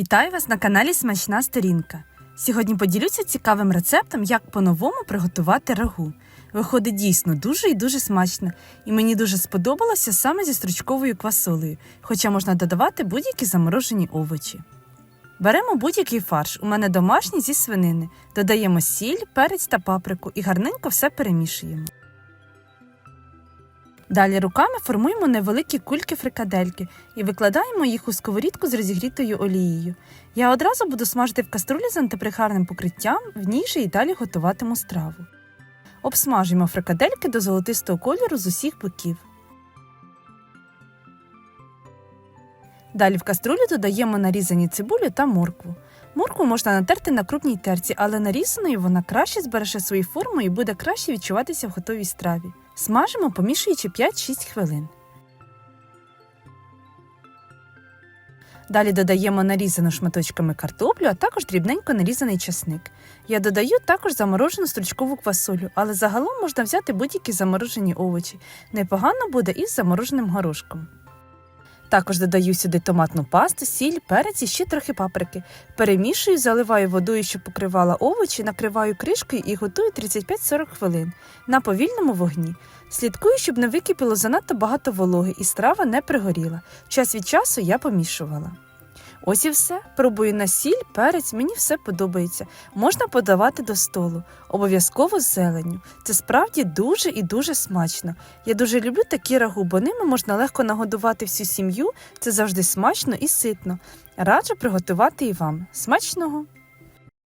Вітаю вас на каналі Смачна Сторінка. Сьогодні поділюся цікавим рецептом, як по-новому приготувати рагу. Виходить дійсно дуже і дуже смачно, і мені дуже сподобалося саме зі стручковою квасолею, хоча можна додавати будь-які заморожені овочі. Беремо будь-який фарш, у мене домашній зі свинини, додаємо сіль, перець та паприку і гарненько все перемішуємо. Далі руками формуємо невеликі кульки фрикадельки і викладаємо їх у сковорідку з розігрітою олією. Я одразу буду смажити в каструлі з антипригарним покриттям, в ній же і далі готуватиму страву. Обсмажуємо фрикадельки до золотистого кольору з усіх боків. Далі в каструлю додаємо нарізані цибулю та моркву. Моркву можна натерти на крупній терці, але нарізаною вона краще збереже свою форму і буде краще відчуватися в готовій страві. Смажимо, помішуючи 5-6 хвилин. Далі додаємо нарізану шматочками картоплю, а також дрібненько нарізаний часник. Я додаю також заморожену стручкову квасолю, але загалом можна взяти будь-які заморожені овочі. Непогано буде із замороженим горошком. Також додаю сюди томатну пасту, сіль, перець і ще трохи паприки. Перемішую, заливаю водою, що покривала овочі, накриваю кришкою і готую 35-40 хвилин на повільному вогні. Слідкую, щоб не википіло занадто багато вологи і страва не пригоріла. Час від часу я помішувала. Ось і все. Пробую на сіль, перець, мені все подобається. Можна подавати до столу, обов'язково з зеленню. Це справді дуже і дуже смачно. Я дуже люблю такі рагу, бо ними можна легко нагодувати всю сім'ю. Це завжди смачно і ситно. Раджу приготувати і вам. Смачного!